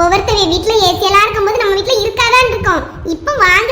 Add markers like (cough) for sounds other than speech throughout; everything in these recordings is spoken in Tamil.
ஒவ்வொருத்தவங்க வீட்டில் ஏசியெல்லாம் இருக்கும்போது நம்ம வீட்டில் இருக்காதான் இருக்கோம். இப்ப வாங்க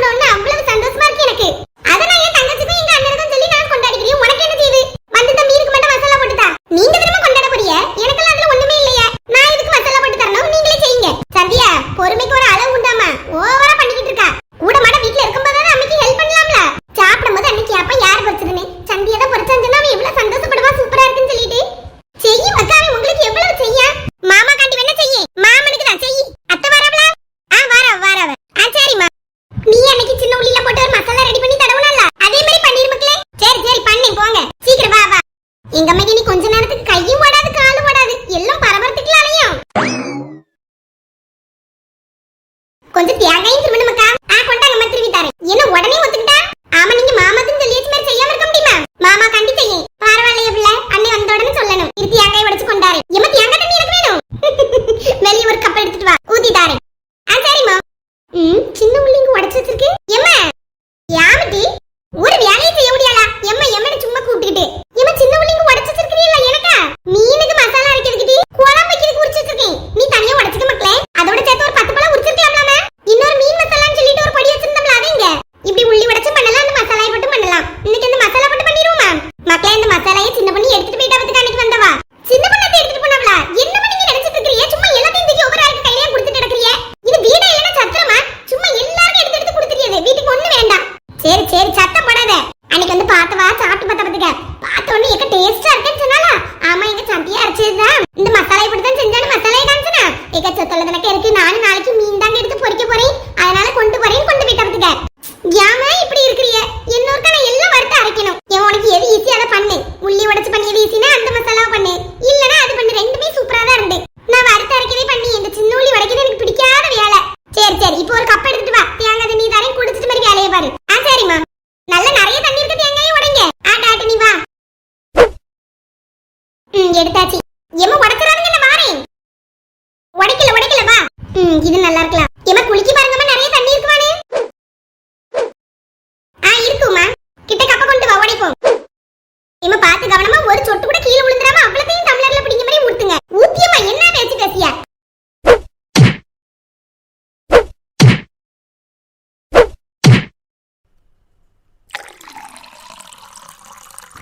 கொஞ்சம் தேங்காயும் திருமணமாக்கா ஆ கொண்டாங்க அம்மா திருவி தரேன் என்ன உடனே ஒத்துக்கிட்டா ஆமா நீங்க மாமாத்துன்னு சொல்லியாச்சு மாதிரி செய்யாம இருக்க முடியுமா மாமா கண்டி செய்யும் பரவாயில்லையே பிள்ளை அண்ணி வந்த உடனே சொல்லணும் இது தேங்காய் உடைச்சு கொண்டாரு எம்ம தேங்காய் தண்ணி எனக்கு வேணும் வெளிய ஒரு கப் எடுத்துட்டு வா ஊத்தி தாரேன் ஆ சரிம்மா ம் சின்ன முள்ளிங்க உடைச்சு வச்சிருக்கு எம்மா யாமட்டி ஒரு வேலையை செய்ய முடியாளா எம்மா எம்மனை சும்மா கூப்பிட்டுக்கிட்டு எம்மா சின்ன முள்ளிங்க உடைச்சு வச்சிருக்கீங்களா எனக்கா மீனுக்கு மசாலா அரைக்கிறதுக்கு குழம்பு வைக்கிறதுக்கு உரிச்சு வச்சிருக்கேன் நீ தனியா உடைச்சுக்க மக்களே அதோட சேர்த்து ஒரு பத்து பழம் உரிச்சிருக்கலாம்ல இன்னொரு மீன் மசாலான்னு சொல்லிட்டு ஒரு பொடி வச்சிருந்தோம்ல அது எங்க இப்படி உள்ளி உடைச்சு பண்ணலாம் அந்த மசாலாயை போட்டு பண்ணலாம் இன்னைக்கு அந்த மசாலா போட்டு பண்ணிடுவோமா மக்களே இந்த மசாலாயை சின்ன பண்ணி எடுத்துட்டு போயிட்டா வந்து அன்னைக்கு வந்தவா சின்ன பண்ணத்தை எடுத்துட்டு போனவளா என்ன பண்ணி நினைச்சிட்டு இருக்கிறீங்க சும்மா எல்லாத்தையும் தூக்கி ஒவ்வொரு ஆளுக்கு கையிலே கொடுத்துட்டு இருக்கிறீங்க இது வீடா இல்லைன்னா சத்திரமா சும்மா எல்லாரும் எடுத்து எடுத்து கொடுத்துறியது வீட்டுக்கு ஒண்ணு வேண்டாம் சரி சரி சத்தம் போடாத அன்னைக்கு வந்து பார்த்தவா சாப்பிட்டு பார்த்த பார்த்துக்க பார்த்த உடனே எக்க டேஸ்டா இருக்குன்னு சொன்னாலா ஆமா எங்க சட்டியா அரைச்சதுதான் இந்த மசாலா இப்படி தான் செஞ்சாலும் மசாலாயை காமிச்சனா எக்க சொத்தல தனக்கு இருக்கு நானும் நாளைக்கு மீன் தாங்க எடுத்து பொரிக்க போறேன் அதனால கொண்டு போறேன் கொண்டு போயிட்டு பார்த்துக்க ஏமா இப்படி இருக்கிறிய இன்னொருக்கா நான் எல்லாம் வறுத்து அரைக்கணும் என் உனக்கு எது ஈஸி அதை பண்ணு உள்ளி உடைச்சு பண்ணியது ஈஸினா அந்த மசாலாவை பண்ணு இல்லனா அது பண்ணு ரெண்டுமே சூப்பரா தான் இருந்து நான் வறுத்து அரைக்கவே பண்ணி இந்த சின்ன உள்ளி உடைக்கிறது எனக்கு பிடிக்காத வேலை சரி சரி இப்போ ஒரு கப் எடுத்துட்டு வா தேங்காய் தண்ணி தரேன் குடிச்சிட்டு மாதிரி வேலையை பாரு ஆ சரிம்மா நல்ல நிறைய தண்ணி இருக்கு தேங்காயை உடைங்க ஆ டாட்டு நீ வா ம் எடுத்தாச்சு எம்ம உடைச்சிடாதீங்க நான் வாரேன் உடைக்கல உடைக்கல வா ம் இது நல்லா இருக்கலாம். ஏமா குளிக்க பாருங்கம்மா நிறைய தண்ணி இருக்குமானே ஆ இருக்குமா கிட்ட கப்ப கொண்டு வா உடைப்போம் ஏமா பார்த்து கவனமா ஒரு சொட்டு கூட கீழே விழுந்துராம அவ்வளத்தையும் டம்ளர்ல பிடிக்க மாதிரி ஊத்துங்க. ஊத்தியம்மா என்ன பேச்சு பேசியா?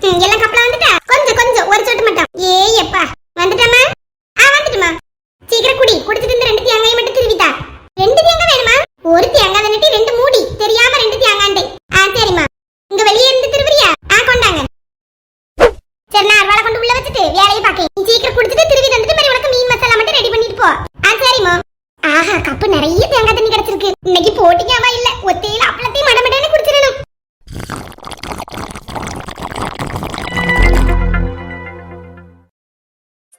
எல்லாம் கப்பலா வந்துட்டா? கொஞ்சம் கொஞ்சம் ஒரு சொட்டு மட்டும். ஏய் எப்பா வந்துட்டாமா ஆ வந்துட்டுமா சீக்கிரம் குடி குடிச்சிட்டு இந்த ரெண்டு தேங்காயை மட்டும் திருவிட்டா ரெண்டு தேங்காய் வேணுமா ஒரு தேங்காய் தண்ணிட்டு ரெண்டு மூடி தெரியாம ரெண்டு தேங்காண்டே ஆ சரிம்மா இங்க வெளியே இருந்து திருவிரியா ஆ கொண்டாங்க சரி நான் அருவாளை கொண்டு உள்ள வச்சுட்டு வேலையை பார்க்க நீ சீக்கிரம் குடிச்சிட்டு திருவி தந்துட்டு மாதிரி உனக்கு மீன் மசாலா மட்டும் ரெடி பண்ணிட்டு போ ஆ சரிம்மா ஆஹா கப்பு நிறைய தேங்காய் தண்ணி கிடைச்சிருக்கு. இன்னைக்கு போட்டிக்காம இல்ல ஒத்தையில அப்பளத்தையும் மடமடன்னு குடிச்சிடணும்.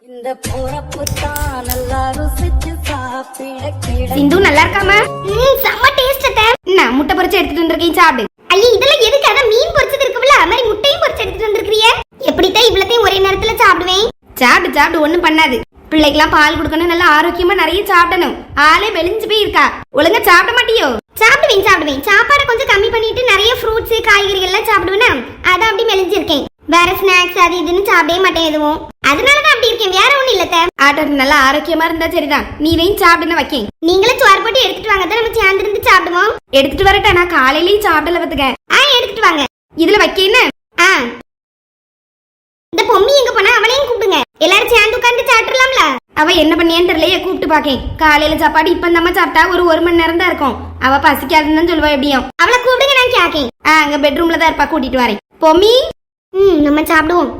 இந்த போறப்பு தான் நல்லா ருசிச்சு சாப்பிட சிந்து நல்லா இருக்காமா ம் செம்ம டேஸ்ட் அத்தை. என்ன முட்டை பொரிச்சு எடுத்துட்டு வந்திருக்கேன் சாப்பிடு. ஐயா இதெல்லாம் எதுக்கு? அதான் மீன் பொரிச்சது இருக்குல்ல அது மாதிரி முட்டையும் பொரிச்சு எடுத்துட்டு வந்திருக்கிறிய. எப்படித்தான் இவ்வளத்தையும் ஒரே நேரத்துல சாப்பிடுவேன்? சாப்பிடு சாப்பிடு ஒண்ணும் பண்ணாது. பிள்ளைக்கெல்லாம் பால் கொடுக்கணும் நல்லா ஆரோக்கியமா நிறைய சாப்பிடணும். ஆளே வெளிஞ்சு போய் இருக்கா ஒழுங்கா சாப்பிட மாட்டியோ? சாப்பிடுவேன் சாப்பிடுவேன். சாப்பாடை கொஞ்சம் கம்மி பண்ணிட்டு நிறைய ஃப்ரூட்ஸ் காய்கறிகள் எல்லாம் சாப்பிடுவேனா? அதான் அப்படி மெலிஞ்சிருக்கேன். வேற ஸ்நாக்ஸ் அது இதுன்னு சாப்பிடவே மாட்டேன் எதுவும். அதனாலதான் அப்படி இருக்கேன். வேற ஒண்ணும் இல்ல. ஆட்டோ நல்லா ஆரோக்கியமா இருந்தா சரிதான். நீ இதையும் சாப்பிடுன்னு வைக்கேன். நீங்களும் சோறு போட்டு எடுத்துட்டு வாங்க தான் நம்ம சேர்ந்து இருந்து சாப்பிடுவோம். எடுத்துட்டு வரட்டா நான் காலையிலயும் சாப்பிடல பத்துக்க ஆ எடுத்துட்டு வாங்க. இதுல வைக்க என்ன? ஆ. இந்த பொம்மி எங்க போனா அவளையும் கூப்பிடுங்க. எல்லாரும் சேர்ந்து உட்கார்ந்து சாப்பிடலாம்ல? அவ என்ன பண்ணியான்னு தெரியலையே கூப்பிட்டு பாக்கேன் காலையில சாப்பாடு இப்ப நம்ம சாப்பிட்டா ஒரு ஒரு மணி நேரம் தான் இருக்கும். அவ பசிக்காதுன்னு தான் சொல்லுவா எப்படியும். அவளை கூப்பிடுங்க நான் கேக்கேன். ஆ அங்க பெட்ரூம்ல தான் இருப்பா கூட்டிட்டு வரேன். பொம்மி? ம் நம்ம சாப்பிடுவோம்.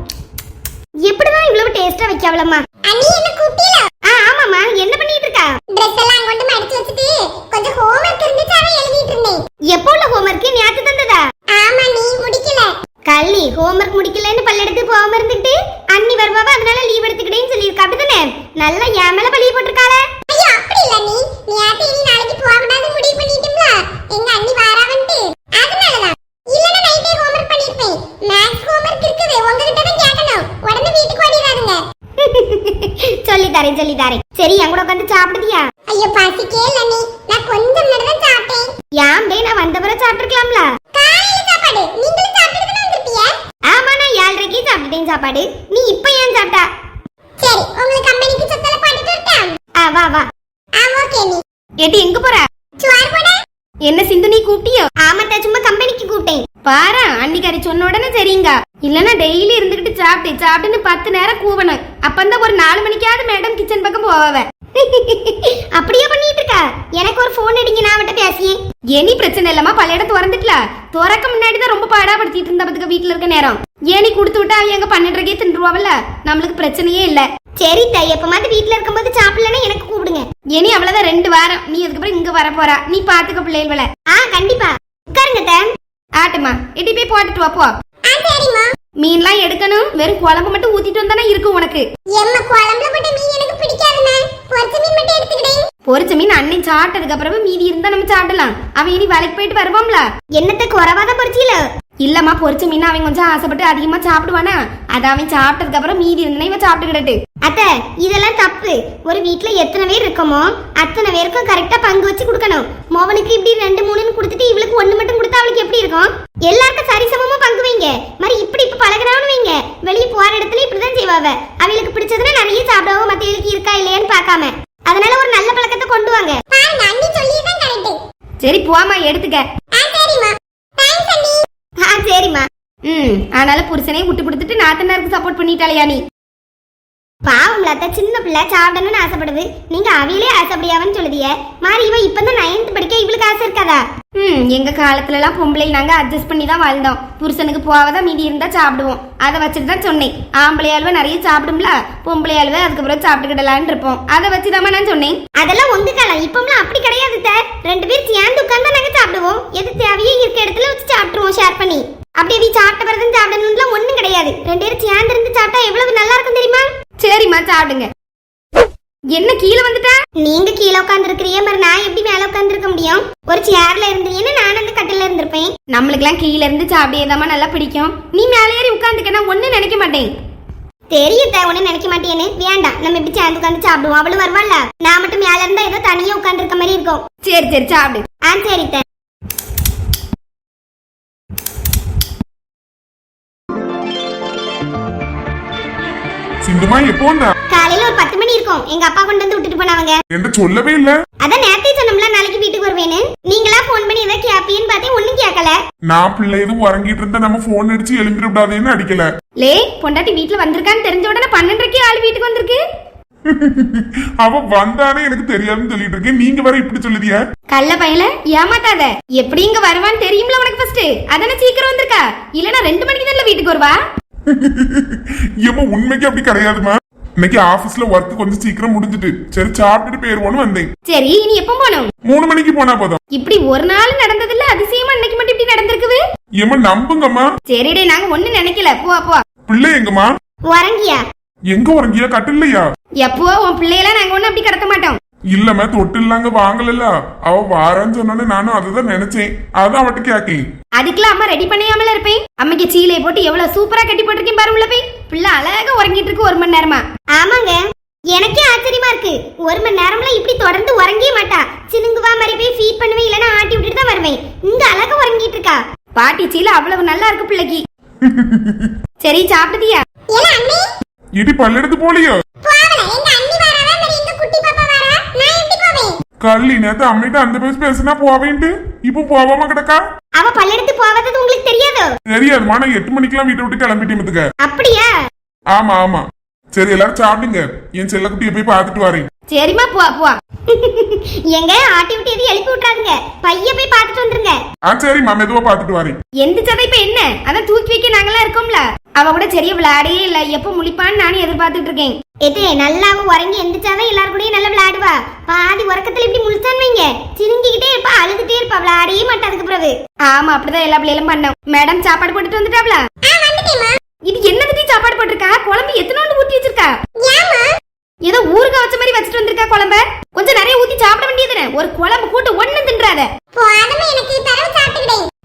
எப்படிதான் இவ்வளவு டேஸ்டா வைக்காவலம்மா அண்ணி என்ன கூப்பிட்டீல? ஆ ஆமாமா என்ன பண்ணிட்டு இருக்கா? Dress எல்லாம் கொண்டு மடிச்சு வச்சிட்டு கொஞ்சம் ஹோம்வொர்க் இருந்துச்சு அதை எழுதிட்டு இருந்தேன். எப்போ உள்ள ஹோம்வொர்க் நேத்து தந்ததா? ஆமா நீ முடிக்கல. கள்ளி ஹோம்ஒர்க் முடிக்கலன்னு பல்லெடுத்து போகாம இருந்துட்டு அண்ணி வருவாவ அதனால லீவ் எடுத்துக்கிட்டேன்னு சொல்லியிருக்கா அப்படிதானே நல்லா ஏன் மேல பழிய போட்டிருக்காளே ஐயோ அப்படி இல்ல நீ நேத்து இனி நாளைக்கு போக கூடாது முடிவு பண்ணிட்டோம்ல எங்க அண்ணி வாராவன்ட்டு அதனாலதான் இல்லனா நைட்டே ஹோம்வொர்க் பண்ணிருப்பேன் மேத்ஸ் ஹோம்வொர்க் இருக்குது உங்ககிட்ட தான் கேட்கணும் உடனே வீட்டுக்கு ஓடிடாதீங்க சொல்லி தரேன் சொல்லி தரேன் சரி என் கூட உட்காந்து சாப்பிடுதியா ஐயோ பசிக்கே இல்ல நீ நான் கொஞ்சம் நேரம் தான் சாப்பிட்டேன் யாம் டே நான் வந்த பிறகு சாப்பிட்டுருக்கலாம்ல காலையில சாப்பாடு நீங்களும் சாப்பிட்டு தான் வந்திருப்பீங்க ஆமா நான் ஏழரைக்கு சாப்பிட்டுட்டேன் சாப்பாடு? நீ இப்ப ஏன் சாப்பிட்டா? சரி உங்களுக்கு கம்பெனிக்கு சொத்தல பாட்டுட்டு வரட்டா ஆ வா வா. ஆ ஓகே நீ. ஏட்டி எங்க போற? சுவார் போட. என்ன சிந்து நீ கூப்பிட்டியோ? ஆமாட்டா சும்மா கம்பெனிக்கு கூப்பிட்டேன். பாரு அன்னிக்காரி சொன்ன உடனே சரிங்க. இல்லனா டெய்லி இருந்துகிட்டு சாப்பிட்டு சாப்பிட்டுன்னு பத்து நேரம் கூவணும். அப்பந்தான் ஒரு நாலு மணிக்காவது மேடம் கிச்சன் பக்கம் போவாவ (laughs) அப்படியே பண்ணிட்டு இருக்கா. எனக்கு ஒரு ஃபோன் அடிங்க நான் அவட்ட பேசியேன். எனி பிரச்சனை இல்லம்மா பல இடம் திறந்துட்டல. திறக்க முன்னாடி தான் ரொம்ப பாடா படுத்திட்டு இருந்த பத்துக்க வீட்டுல இருக்க நேரம். ஏனி கொடுத்து விட்டா அவங்க எங்க பன்னெண்டரைக்கே தின்றுவாவல்ல நம்மளுக்கு பிரச்சனையே இல்ல. சரி தாய் எப்பமாவது வீட்ல இருக்கும்போது சாப்பிடலன்னா எனக்கு கூப்பிடுங்க. இனி அவ்வளவுதான் ரெண்டு வாரம். நீ அதுக்கப்புறம் இங்க வர போறா. நீ பாத்துக்க பிள்ளைகள ஆ கண்டிப்பா. உட்காருங்க ஆட்டுமா இடி போய் போட்டுட்டு வா போ. ஆ சரிம்மா. மீன்லாம் எடுக்கணும். வெறும் குழம்பு மட்டும் ஊத்திட்டு வந்தானே இருக்கும் உனக்கு. எம்மா குழம்புல போட்ட மீன் எனக்கு பிடிக்காதுண்ணே. பொரிச்ச மீன் மட்டும் எடுத்துக்கிட்டேன் பொரிச்ச மீன் அன்னை சாப்பிட்டதுக்கு அப்புறமா மீதி இருந்தா நம்ம சாப்பிடலாம். அவன் இனி வேலைக்கு போயிட்டு வருவாம்ல என்னத்த குறவாதான் பொரிச்சீல இல்லம்மா பொரிச்ச மீன் அவன் கொஞ்சம் ஆசைப்பட்டு அதிகமா சாப்பிடுவானா? அது அவன் சாப்பிட்டதுக்கு அப்புறம் மீதி இருந்தா இவன் சாப்பிட்டுக்கிடட்டு அத்தை இதெல்லாம் தப்பு. ஒரு வீட்ல எத்தனை பேர் இருக்கோமோ அத்தனை பேருக்கும் கரெக்டா பங்கு வச்சு கொடுக்கணும். மோவனுக்கு இப்படி ரெண்டு மூணுன்னு கொடுத்துட்டு இவளுக்கு ஒண்ணு மட்டும் கொடுத்தா அவளுக்கு எப்படி இருக்கும்? எல்லாருக்கும் சரிசமமா பங்கு வைங்க. மாதிரி இப்படி இப்ப பழகிறான்னு வைங்க. வெளியே போற இடத்துல இப்படிதான் செய்வாவ. அவளுக்கு பிடிச்சதுன்னா நிறைய சாப்பிடுவோம் மத்தவங்களுக்கு இருக்கா இல்லையான்னு பார்க்காம. அதனால ஒரு நல்ல பழக்கத்தை கொண்டு வாங்க. சரி போமா எடுத்துக்க ஆ சரிம்மா தேங்க்ஸ் அண்ணி ஆ சரிம்மா ம். அதனால புருஷனையும் விட்டு கொடுத்துட்டு நாத்தனாருக்கு சப்போர்ட் பண்ணிட்டாளையா நீ பாவம் லதா சின்ன பிள்ளை சாப்பிடணும்னு ஆசைப்படுது. நீங்க அவையிலே ஆசைப்படியாவன்னு சொல்லுதிய. மாறி இவ இப்பதான் நைன்த் படிக்க இவளுக்கு ஆசை இருக்காதா? ம் எங்க காலத்துல எல்லாம் பொம்பளை நாங்க அட்ஜஸ்ட் பண்ணி தான் வாழ்ந்தோம். புருஷனுக்கு போவதா மீதி இருந்தா சாப்பிடுவோம். அதை வச்சுட்டு தான் சொன்னேன். ஆம்பளை அல்வா நிறைய சாப்பிடும்ல பொம்பளை அல்வா அதுக்கப்புறம் சாப்பிட்டுக்கிடலான்னு இருப்போம். அதை வச்சுதாம்மா நான் சொன்னேன். அதெல்லாம் உங்க காலம். இப்பம்லாம் அப்படி கிடையாது அத்தை. ரெண்டு பேரும் சேர்ந்து உட்கார்ந்தா நாங்க சாப்பிடுவோம். எது தேவையோ இருக்க இடத்துல வச்சு சாப்பிட்டுருவோம் ஷேர் பண்ணி. அப்படி நீ சாப்பிட்ட பிறகு சாப்பிடணும்லாம் ஒண்ணும் கிடையாது. ரெண்டு பேரும் சேர்ந்து இருந்து சாப்பிட்டா எவ்வளவு நல்லா இருக்கும் தெரியுமா? சரிம்மா சாப்பிடுங்க. என்ன கீழே வந்துட்டா? நீங்க கீழே உட்கார்ந்து இருக்கிறீங்க மாதிரி நான் எப்படி மேல உட்கார்ந்து முடியும்? ஒரு சேர்ல இருந்தீங்கன்னா நான் அந்த கட்டில இருந்திருப்பேன். நம்மளுக்கெல்லாம் கீழே இருந்து சாப்பிடியதாம்மா நல்லா பிடிக்கும்? நீ மேலே ஏறி உட்காந்துக்க நான் ஒன்னும் நினைக்க மாட்டேன். தெரியத்த ஒண்ணு நினைக்க மாட்டேன்னு. வேண்டாம் நம்ம இப்படி சேர்ந்து உட்கார்ந்து சாப்பிடுவோம்? அவளு வருவாள்ல. நான் மட்டும் மேல இருந்தா ஏதோ தனியா உட்கார்ந்து இருக்க மாதிரி இருக்கும். சரி சரி சாப்பிடு. ஆ சரி சிந்துமா எப்போ வந்தா? காலையில ஒரு பத்து மணி இருக்கும். எங்க அப்பா கொண்டு வந்து விட்டுட்டு போனவங்க என்கிட்ட சொல்லவே இல்ல. அதான் நேத்தே சொன்னோம்ல நாளைக்கு வீட்டுக்கு வருவேன்னு. நீங்களா ஃபோன் பண்ணி ஏதோ கேப்பின்னு பார்த்தேன் ஒண்ணும் கேட்கல நான் பிள்ளை எதுவும் உறங்கிட்டு இருந்தா நம்ம போன் அடிச்சு எழுந்திர விடாதேன்னு அடிக்கல. லே பொண்டாட்டி வீட்டுல வந்திருக்கான்னு தெரிஞ்ச உடனே பன்னெண்டரைக்கு ஆள் வீட்டுக்கு வந்திருக்கு. அவ வந்தானே எனக்கு தெரியாதுன்னு சொல்லிட்டு இருக்கேன். நீங்க வேற இப்படி சொல்லுதிய? கள்ள பையல ஏமாத்தாத. எப்படி இங்க வருவான்னு தெரியும்ல உனக்கு ஃபர்ஸ்ட் அதானே சீக்கிரம் வந்திருக்கா? இல்லனா ரெண்டு மணிக்கு தான் வீட்டுக்கு வருவா? ஏமா உண்மைக்கு அப்படி கிடையாதுமா? இன்னைக்கு ஆபீஸ்ல ஒர்க் கொஞ்சம் சீக்கிரம் முடிஞ்சிட்டு. சரி சாப்பிட்டுட்டு போயிருவோன்னு வந்தேன். சரி நீ எப்போ போனோம்? மூணு மணிக்கு போனா போதும். இப்படி ஒரு நாள் நடந்ததில்ல அதிசயமா இன்னைக்கு மட்டும் இப்படி நடந்திருக்குது? ஏமா நம்புங்கம்மா. சரிடே நாங்க ஒண்ணு நினைக்கல. போ போ. பிள்ளை எங்கம்மா? உறங்கியா? எங்க உறங்கியா? கட்டில்லையா? எப்போ உன் பிள்ளையெல்லாம் நாங்க ஒண்ணு அப்படி கடத்த மாட்டோம். இல்லம்மா தொட்டு இல்லாங்க வாங்கலல்ல அவ வாரான்னு சொன்னோன்னே நானும் அதுதான் நினைச்சேன். அதான் அவட்ட கேக்கேன் அதுக்கெல்லாம் அம்மா ரெடி பண்ணாமல இருப்பேன். அம்மைக்கு சீலையை போட்டு எவ்வளவு சூப்பரா கட்டி போட்டிருக்கேன் பாரு உள்ள போய். பிள்ளை அழகா உறங்கிட்டு இருக்கு ஒரு மணி நேரமா. ஆமாங்க. எனக்கே ஆச்சரியமா இருக்கு. ஒரு மணி நேரம்ல இப்படி தொடர்ந்து உறங்கவே மாட்டா. சினுங்குவா மாதிரி போய் ஃபீட் பண்ணுவேன் இல்லைன்னா ஆட்டி விட்டுட்டு தான் வருவேன். இங்க அழகா உறங்கிட்டு இருக்கா. பாட்டி சீலை அவ்வளவு நல்லா இருக்கு பிள்ளைக்கு. சரி அண்ணி? இடி பல்லெடுத்து போலியோ போவல எங்க அண்ணி வரவா மாதிரி எங்க குட்டி பாப்பா வரா நான் எப்படி போவேன் கள்ளி நேத்து அம்மிட்ட அந்த பேச பேசினா போவேன்ட்டு. இப்போ போவாம கிடக்கா? அவ பல்லெடுத்து போவது உங்களுக்கு தெரியாதோ? தெரியாதுமா நான் எட்டு மணிக்கெல்லாம் வீட்டை விட்டு கிளம்பிட்டேன் பாத்துக்க. அப்படியா? ஆமா ஆமா. சரி எல்லாரும் சாப்பிடுங்க. என் செல்லக்குட்டியை போய் பார்த்துட்டு வரேன். சரிம்மா போ போ. எங்க ஆட்டி விட்டு எதையும் எழுப்பி விட்டுறாதுங்க. பைய போய் பார்த்துட்டு வந்துருங்க. ஆ சரிம்மா மெதுவா பார்த்துட்டு வரேன். எந்திரிச்சதை இப்ப என்ன? அதான் தூக்கி வைக்க நாங்களாம் இருக்கோம்ல. அவ கூட சரியா விளையாடே இல்ல. எப்ப முழிப்பான்னு நானும் எதிர்பார்த்துட்டு இருக்கேன். எதே நல்லா அவ உறங்கி எந்திரிச்சாதான் எல்லாரும் கூடயும் நல்லா விளையாடுவா. பாதி உறக்கத்துல இப்படி முழிச்சான்னு வைங்க. சிரிங்கிக்கிட்டே இருப்பா அழுதுட்டே இருப்பா. விளையாடவே மாட்டா அதுக்கு பிறகு. ஆமா அப்படிதான் எல்லா பிள்ளைகளும் பண்ணோம். மேடம் சாப்பாடு போட்டுட்டு வந்துட்டாப்ல? இது என்னது நீ சாப்பாடு போட்டிருக்கா? குழம்பு எத்தனை ஊத்தி வச்சிருக்கா? ஏதோ ஊறுகாய் வச்ச மாதிரி வச்சுட்டு வந்திருக்கா குழம்ப? கொஞ்சம் நிறைய ஊத்தி சாப்பிட வேண்டியதுனே. ஒரு குழம்பு கூட்டு ஒண்ணு தின்றாத.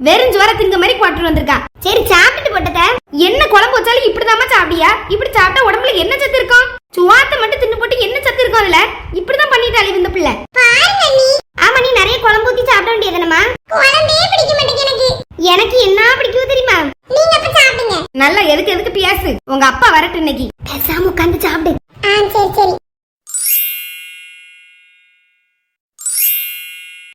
வெறும் ஜோர திங்க மாதிரி குவாட்டர் வந்திருக்கா. சரி சாப்பிட்டுட்டு போட்டத. என்ன குழம்பு வச்சாலும் இப்படிதாம்மா சாப்பிடியா? இப்படி சாப்பிட்டா உடம்புல என்ன சத்து இருக்கும்? சுவாத்த மட்டும் தின்னு போட்டு என்ன சத்து இருக்கும் அதுல? இப்படிதான் பண்ணிட்டாளே இந்த பிள்ளை. ஆமா நீ நிறைய குழம்பு ஊத்தி சாப்பிட வேண்டியதுனமா குழம்பே பிடிக்க மாட்டேங்குது எனக்கு. எனக்கு என்ன பிடிக்கும் தெரியுமா? நீங்க அப்ப சாப்பிடுங்க. நல்லா எதுக்கு எதுக்கு பேசு உங்க அப்பா வரட்டும் இன்னைக்கு.